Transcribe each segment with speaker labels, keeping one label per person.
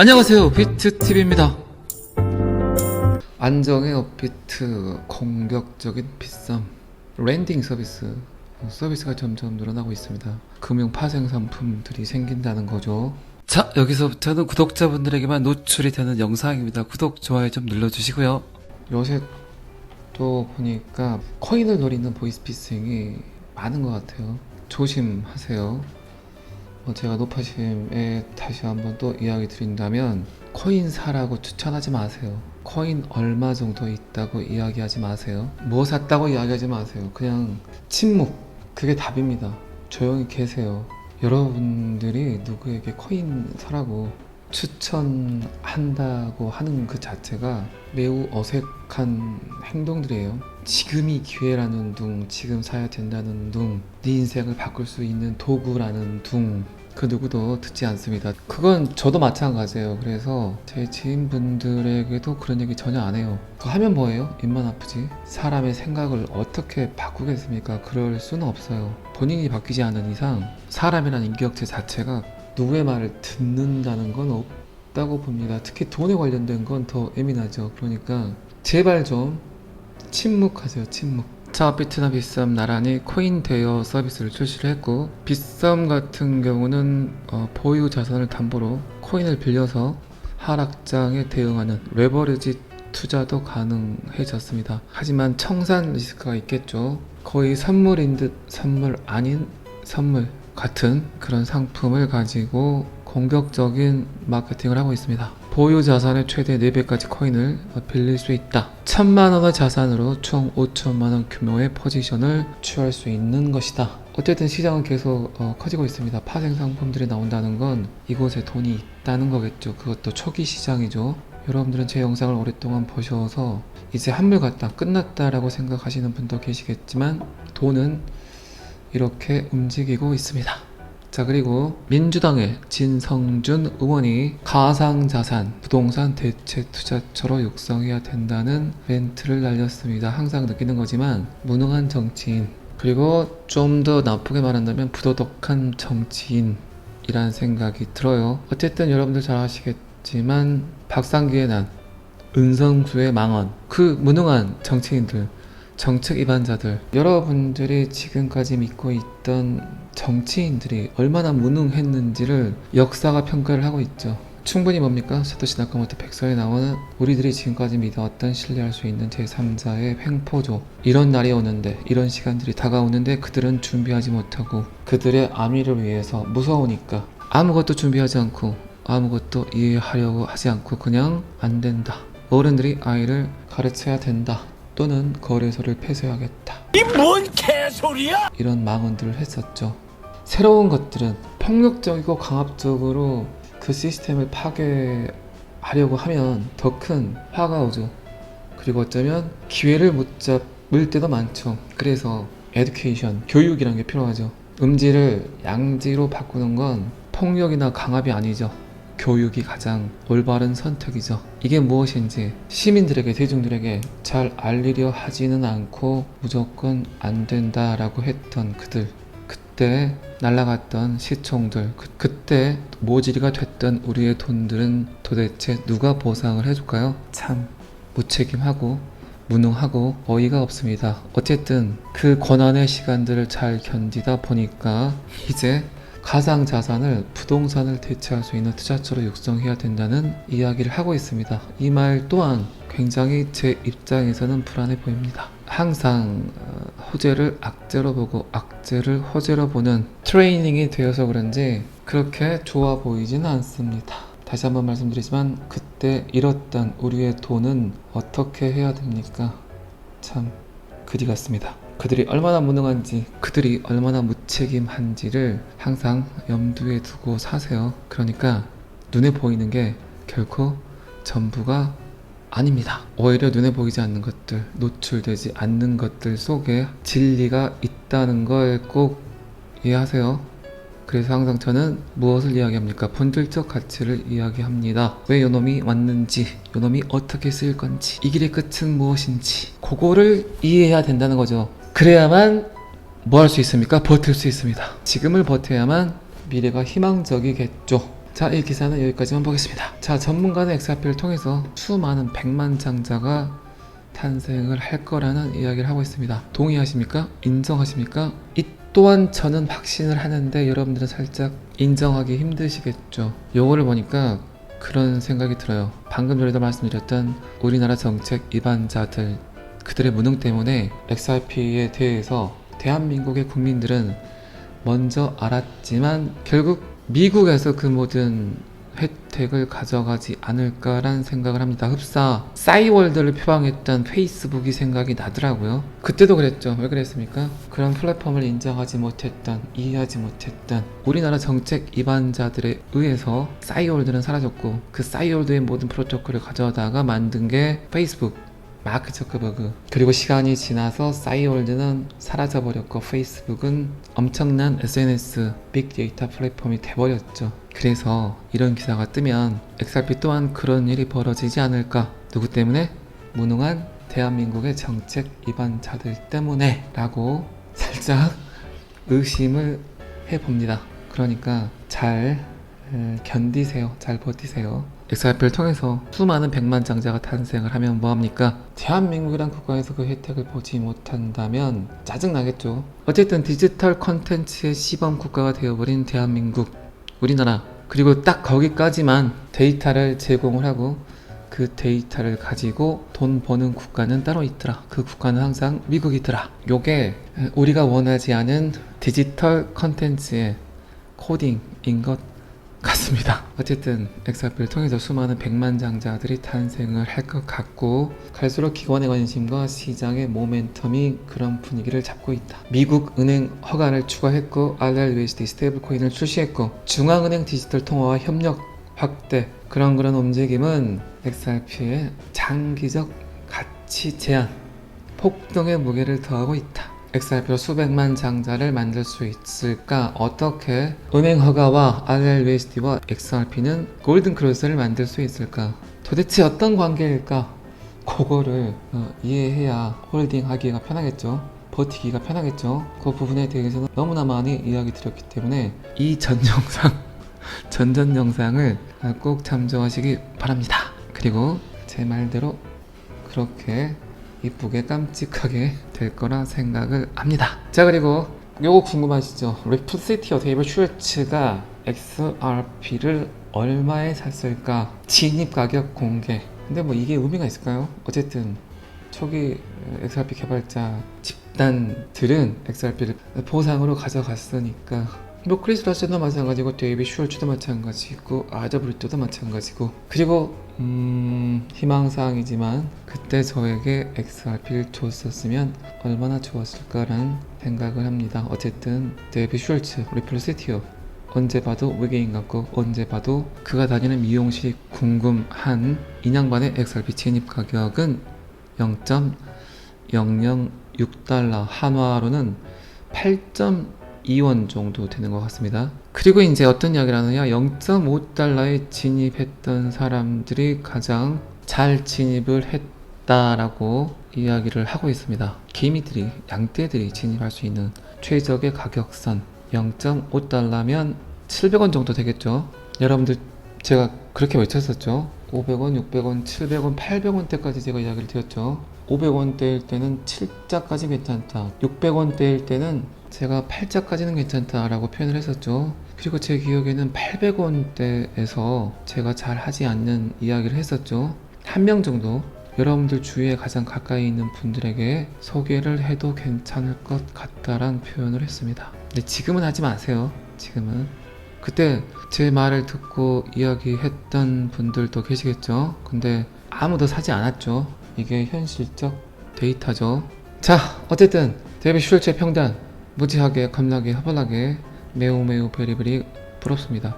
Speaker 1: 안녕하세요. 비트TV입니다. 안정의 업비트 공격적인 비썸 랜딩 서비스. 서비스가 점점 늘어나고 있습니다. 금융 파생 상품들이 생긴다는 거죠. 자 여기서부터는 구독자분들에게만 노출이 되는 영상입니다. 구독 좋아요 좀 눌러주시고요. 요새 또 보니까 코인을 노리는 보이스피싱이 많은 것 같아요. 조심하세요. 어, 제가 노파심에 다시 한번 또 이야기 드린다면 코인 사라고 추천하지 마세요. 코인 얼마 정도 있다고 이야기하지 마세요. 뭐 샀다고 이야기하지 마세요. 그냥 침묵. 그게 답입니다. 조용히 계세요. 여러분들이 누구에게 코인 사라고 추천한다고 하는 그 자체가 매우 어색한 행동들이에요. 지금이 기회라는 둥, 지금 사야 된다는 둥, 네 인생을 바꿀 수 있는 도구라는 둥, 그 누구도 듣지 않습니다. 그건 저도 마찬가지예요. 그래서 제 지인분들에게도 그런 얘기 전혀 안 해요. 그거 하면 뭐예요? 입만 아프지? 사람의 생각을 어떻게 바꾸겠습니까? 그럴 수는 없어요. 본인이 바뀌지 않는 이상 사람이란 인격체 자체가 누구의 말을 듣는다는 건 없다고 봅니다. 특히 돈에 관련된 건 더 예민하죠. 그러니까 제발 좀 침묵하세요. 침묵. 자, 비트나 비썸 나란히 코인 대여 서비스를 출시를 했고 비썸 같은 경우는 어, 보유 자산을 담보로 코인을 빌려서 하락장에 대응하는 레버리지 투자도 가능해졌습니다. 하지만 청산 리스크가 있겠죠. 거의 선물인 듯 선물 아닌 선물 같은 그런 상품을 가지고 공격적인 마케팅을 하고 있습니다. 보유 자산의 최대 4배까지 코인을 빌릴 수 있다. 천만 원의 자산으로 총 5천만 원 규모의 포지션을 취할 수 있는 것이다. 어쨌든 시장은 계속 어, 커지고 있습니다. 파생 상품들이 나온다는 건 이곳에 돈이 있다는 거겠죠. 그것도 초기 시장이죠. 여러분들은 제 영상을 오랫동안 보셔서 이제 한물 갔다 끝났다라고 생각하시는 분도 계시겠지만 돈은 이렇게 움직이고 있습니다. 자 그리고 민주당의 진성준 의원이 가상자산 부동산 대체 투자처로 육성해야 된다는 멘트를 날렸습니다. 항상 느끼는 거지만 무능한 정치인 그리고 좀 더 나쁘게 말한다면 부도덕한 정치인이라는 생각이 들어요. 어쨌든 여러분들 잘 아시겠지만 박상기의 난 은성수의 망언 그 무능한 정치인들 정책 위반자들 여러분들이 지금까지 믿고 있던 정치인들이 얼마나 무능했는지를 역사가 평가를 하고 있죠. 충분히 뭡니까? 사토시 나카모토 백서에 나오는 우리들이 지금까지 믿어왔던 신뢰할 수 있는 제3자의 횡포조 이런 날이 오는데 이런 시간들이 다가오는데 그들은 준비하지 못하고 그들의 암위를 위해서 무서우니까 아무것도 준비하지 않고 아무것도 이해하려고 하지 않고 그냥 안 된다 어른들이 아이를 가르쳐야 된다 또는 거래소를 폐쇄하겠다
Speaker 2: 이 뭔 개소리야?
Speaker 1: 이런 망언들을 했었죠. 새로운 것들은 폭력적이고 강압적으로 그 시스템을 파괴하려고 하면 더 큰 화가 오죠. 그리고 어쩌면 기회를 못 잡을 때도 많죠. 그래서 에듀케이션, 교육이란 게 필요하죠. 음지를 양지로 바꾸는 건 폭력이나 강압이 아니죠. 교육이 가장 올바른 선택이죠. 이게 무엇인지 시민들에게, 대중들에게 잘 알리려 하지는 않고 무조건 안 된다라고 했던 그들. 그때 날라갔던 시총들, 그, 그때 모질이가 됐던 우리의 돈들은 도대체 누가 보상을 해줄까요? 참 무책임하고 무능하고 어이가 없습니다. 어쨌든 그 고난의 시간들을 잘 견디다 보니까 이제 가상 자산을 부동산을 대체할 수 있는 투자처로 육성해야 된다는 이야기를 하고 있습니다. 이 말 또한 굉장히 제 입장에서는 불안해 보입니다. 항상 어, 호재를 악재로 보고 악재를 호재로 보는 트레이닝이 되어서 그런지 그렇게 좋아 보이지는 않습니다. 다시 한번 말씀드리지만 그때 잃었던 우리의 돈은 어떻게 해야 됩니까? 참 그리 같습니다. 그들이 얼마나 무능한지, 그들이 얼마나 무책임한지를 항상 염두에 두고 사세요. 그러니까 눈에 보이는 게 결코 전부가 아닙니다. 오히려 눈에 보이지 않는 것들, 노출되지 않는 것들 속에 진리가 있다는 걸 꼭 이해하세요. 그래서 항상 저는 무엇을 이야기합니까? 본질적 가치를 이야기합니다. 왜 요놈이 왔는지, 요놈이 어떻게 쓰일 건지, 이 길의 끝은 무엇인지, 그거를 이해해야 된다는 거죠. 그래야만 뭐 할 수 있습니까? 버틸 수 있습니다. 지금을 버텨야만 미래가 희망적이겠죠. 자, 이 기사는 여기까지만 보겠습니다. 자, 전문가는 엑스아피를 통해서 수많은 백만 장자가 탄생을 할 거라는 이야기를 하고 있습니다. 동의하십니까? 인정하십니까? 이 또한 저는 확신을 하는데 여러분들은 살짝 인정하기 힘드시겠죠. 요거를 보니까 그런 생각이 들어요. 방금 전에도 말씀드렸던 우리나라 정책 위반자들 그들의 무능 때문에 XRP에 대해서 대한민국의 국민들은 먼저 알았지만 결국 미국에서 그 모든 혜택을 가져가지 않을까라는 생각을 합니다. 흡사 싸이월드를 표방했던 페이스북이 생각이 나더라고요. 그때도 그랬죠. 왜 그랬습니까? 그런 플랫폼을 인정하지 못했던, 이해하지 못했던 우리나라 정책 위반자들에 의해서 싸이월드는 사라졌고 그 싸이월드의 모든 프로토콜을 가져다가 만든 게 페이스북. 마크 저크버그 그리고 시간이 지나서 싸이월드는 사라져버렸고 페이스북은 엄청난 SNS 빅데이터 플랫폼이 돼버렸죠. 그래서 이런 기사가 뜨면 XRP 또한 그런 일이 벌어지지 않을까. 누구 때문에? 무능한 대한민국의 정책 위반자들 때문에 라고 살짝 의심을 해봅니다. 그러니까 잘 에, 견디세요. 잘 버티세요 XRP를 통해서 수많은 백만 장자가 탄생을 하면 뭐합니까? 대한민국이란 국가에서 그 혜택을 보지 못한다면 짜증나겠죠. 어쨌든 디지털 컨텐츠의 시범 국가가 되어버린 대한민국, 우리나라, 그리고 딱 거기까지만 데이터를 제공을 하고 그 데이터를 가지고 돈 버는 국가는 따로 있더라. 그 국가는 항상 미국이더라. 요게 우리가 원하지 않은 디지털 컨텐츠의 코딩인 것 같습니다. 어쨌든 엑스아피를 통해서 수많은 백만장자들이 탄생을 할 것 같고 갈수록 기관의 관심과 시장의 모멘텀이 그런 분위기를 잡고 있다. 미국 은행 허가를 추가했고 RRUSD 스테이블 코인을 출시했고 중앙은행 디지털 통화와 협력 확대 그런 그런 움직임은 XRP의 장기적 가치 제한 폭등의 무게를 더하고 있다. XRP로 수백만 장자를 만들 수 있을까? 어떻게 은행 허가와 RLUSD와 XRP는 골든 크로스를 만들 수 있을까? 도대체 어떤 관계일까? 그거를 어, 이해해야 홀딩 하기가 편하겠죠. 버티기가 편하겠죠. 그 부분에 대해서는 너무나 많이 이야기 드렸기 때문에 이 전 영상, 전전 영상을 꼭 참조하시기 바랍니다. 그리고 제 말대로 그렇게 이쁘게 깜찍하게 될 거라 생각을 합니다. 자 그리고 요거 궁금하시죠? 리프시티어 데이블 슈츠가 XRP를 얼마에 샀을까? 진입 가격 공개. 근데 뭐 이게 의미가 있을까요? 어쨌든 초기 XRP 개발자 집단들은 XRP를 보상으로 가져갔으니까 뭐 크리스 라스도 마찬가지고 데이비 슈얼츠도 마찬가지고 아더브리토도 마찬가지고 그리고 음 희망사항이지만 그때 저에게 XRP를 줬었으면 얼마나 좋았을까라는 생각을 합니다. 어쨌든 데이비 슈얼츠 리플 시티어 언제 봐도 외계인 같고 언제 봐도 그가 다니는 미용실이 궁금한 인양반의 XRP 진입 가격은 0.006달러 한화로는 8.2원 정도 되는 것 같습니다. 그리고 이제 어떤 이야기를 하느냐 0.5달러에 진입했던 사람들이 가장 잘 진입을 했다라고 이야기를 하고 있습니다. 개미들이 양떼들이 진입할 수 있는 최적의 가격선 0.5달러면 700원 정도 되겠죠. 여러분들 제가 그렇게 외쳤었죠. 500원, 600원, 700원, 800원 대까지 제가 이야기를 드렸죠. 500원대일 때는 7자까지 괜찮다. 600원대일 때는 제가 8자까지는 괜찮다라고 표현을 했었죠. 그리고 제 기억에는 800원대에서 제가 잘 하지 않는 이야기를 했었죠. 한 명 정도 여러분들 주위에 가장 가까이 있는 분들에게 소개를 해도 괜찮을 것 같다란 표현을 했습니다. 근데 지금은 하지 마세요. 지금은. 그때 제 말을 듣고 이야기했던 분들도 계시겠죠. 근데 아무도 사지 않았죠. 이게 현실적 데이터죠. 자, 어쨌든 데뷔 슈얼츠의 평단 무지하게 겁나게 허벌나게 매우 매우 베리베리 부럽습니다.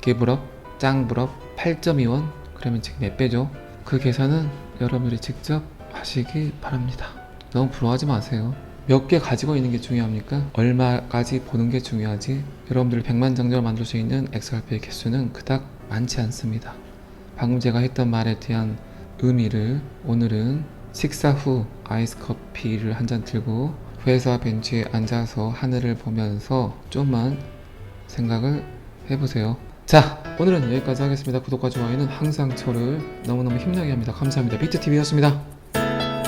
Speaker 1: 개부럽, 짱부럽 8.2원 그러면 지금 몇 배죠? 그 계산은 여러분들이 직접 하시기 바랍니다. 너무 부러워하지 마세요. 몇 개 가지고 있는 게 중요합니까? 얼마까지 보는 게 중요하지? 여러분들 100만 장자를 만들 수 있는 XRP의 개수는 그닥 많지 않습니다. 방금 제가 했던 말에 대한 의미를 오늘은 식사 후 아이스 커피를 한 잔 들고 회사 벤치에 앉아서 하늘을 보면서 좀만 생각을 해보세요. 자 오늘은 여기까지 하겠습니다 구독과 좋아요는 항상 저를 너무너무 힘나게 합니다 감사합니다 비트TV였습니다